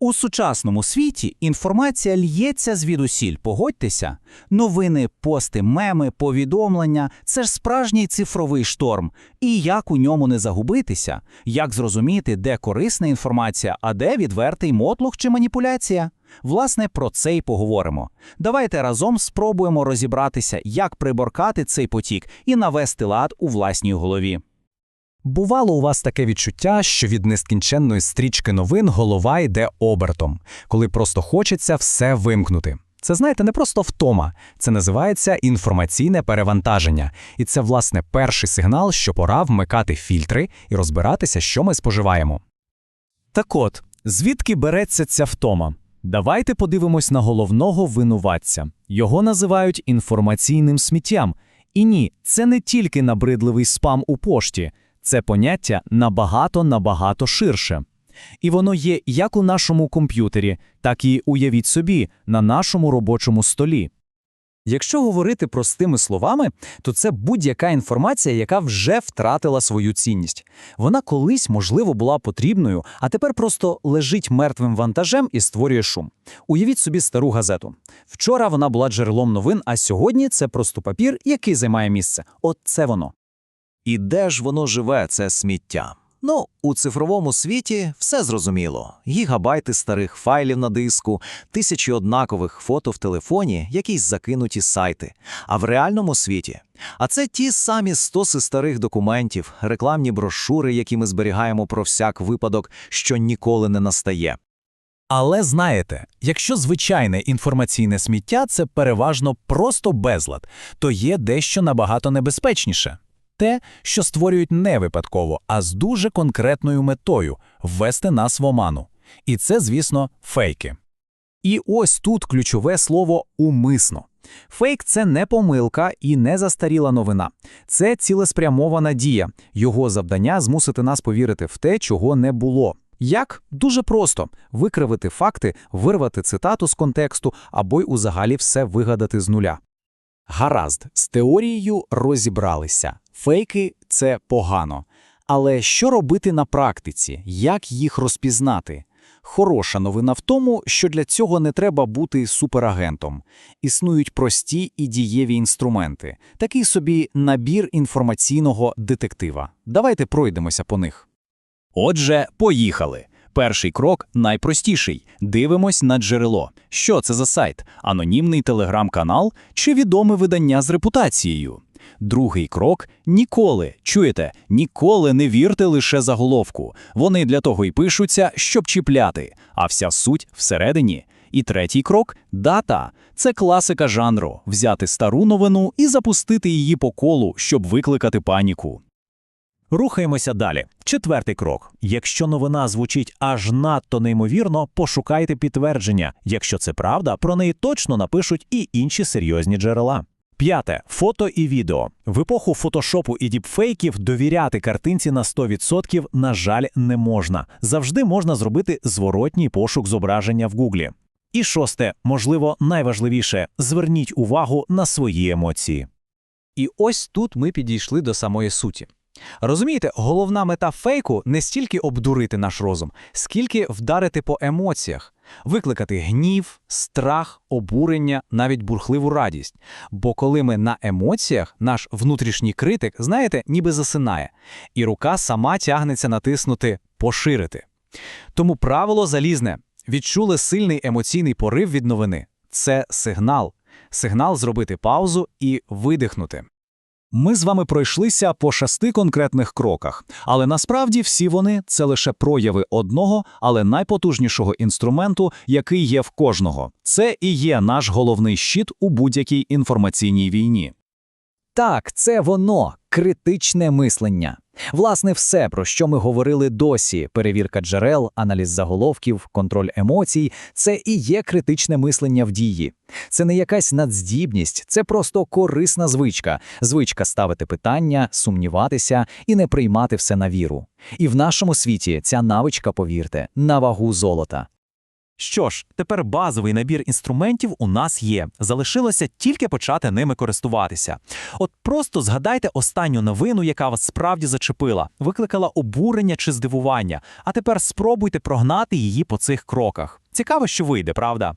У сучасному світі інформація л'ється звідусіль, погодьтеся. Новини, пости, меми, повідомлення це ж справжній цифровий шторм. І як у ньому не загубитися, як зрозуміти, де корисна інформація, а де відвертий мотлух чи маніпуляція? Власне, про це й поговоримо. Давайте разом спробуємо розібратися, як приборкати цей потік і навести лад у власній голові. Бувало у вас таке відчуття, що від нескінченної стрічки новин голова йде обертом, коли просто хочеться все вимкнути. Це, знаєте, не просто втома, це називається інформаційне перевантаження. І це, власне, перший сигнал, що пора вмикати фільтри і розбиратися, що ми споживаємо. Так от, звідки береться ця втома? Давайте подивимось на головного винуватця. Його називають інформаційним сміттям. І ні, це не тільки набридливий спам у пошті, це поняття набагато набагато ширше. І воно є як у нашому комп'ютері, так і уявіть собі, на нашому робочому столі. Якщо говорити простими словами, то це будь-яка інформація, яка вже втратила свою цінність. Вона колись, можливо, була потрібною, а тепер просто лежить мертвим вантажем і створює шум. Уявіть собі стару газету. Вчора вона була джерелом новин, а сьогодні це просто папір, який займає місце. От це воно. І де ж воно живе, це сміття? Ну, у цифровому світі все зрозуміло: гігабайти старих файлів на диску, тисячі однакових фото в телефоні, якісь закинуті сайти. А в реальному світі. А це ті самі стоси старих документів, рекламні брошури, які ми зберігаємо про всяк випадок, що ніколи не настає. Але знаєте, якщо звичайне інформаційне сміття це переважно просто безлад, то є дещо набагато небезпечніше. Те, що створюють не випадково, а з дуже конкретною метою ввести нас в оману. І це, звісно, фейки. І ось тут ключове слово умисно. Фейк це не помилка і не застаріла новина. Це цілеспрямована дія. Його завдання змусити нас повірити в те, чого не було. Як? Дуже просто викривити факти, вирвати цитату з контексту або й узагалі все вигадати з нуля. Гаразд, з теорією розібралися. Фейки це погано. Але що робити на практиці? Як їх розпізнати? Хороша новина в тому, що для цього не треба бути суперагентом. Існують прості і дієві інструменти, такий собі набір інформаційного детектива. Давайте пройдемося по них. Отже, поїхали. Перший крок найпростіший. Дивимось на джерело. Що це за сайт? Анонімний телеграм-канал чи відоме видання з репутацією? Другий крок ніколи. Чуєте, ніколи не вірте лише заголовку. Вони для того й пишуться, щоб чіпляти, а вся суть всередині. І третій крок дата. Це класика жанру взяти стару новину і запустити її по колу, щоб викликати паніку. Рухаємося далі. Четвертий крок. Якщо новина звучить аж надто неймовірно, пошукайте підтвердження. Якщо це правда, про неї точно напишуть і інші серйозні джерела. П'яте фото і відео. В епоху фотошопу і діпфейків довіряти картинці на 100% на жаль не можна. Завжди можна зробити зворотній пошук зображення в Гуглі. І шосте, можливо, найважливіше зверніть увагу на свої емоції. І ось тут ми підійшли до самої суті. Розумієте, головна мета фейку не стільки обдурити наш розум, скільки вдарити по емоціях, викликати гнів, страх, обурення, навіть бурхливу радість. Бо коли ми на емоціях, наш внутрішній критик, знаєте, ніби засинає, і рука сама тягнеться натиснути поширити. Тому правило залізне відчули сильний емоційний порив від новини. Це сигнал, сигнал зробити паузу і видихнути. Ми з вами пройшлися по шести конкретних кроках, але насправді всі вони це лише прояви одного, але найпотужнішого інструменту, який є в кожного. Це і є наш головний щит у будь-якій інформаційній війні. Так, це воно критичне мислення. Власне, все, про що ми говорили досі: перевірка джерел, аналіз заголовків, контроль емоцій це і є критичне мислення в дії. Це не якась надздібність, це просто корисна звичка, звичка ставити питання, сумніватися і не приймати все на віру. І в нашому світі ця навичка, повірте, на вагу золота. Що ж, тепер базовий набір інструментів у нас є. Залишилося тільки почати ними користуватися. От просто згадайте останню новину, яка вас справді зачепила, викликала обурення чи здивування. А тепер спробуйте прогнати її по цих кроках. Цікаво, що вийде, правда?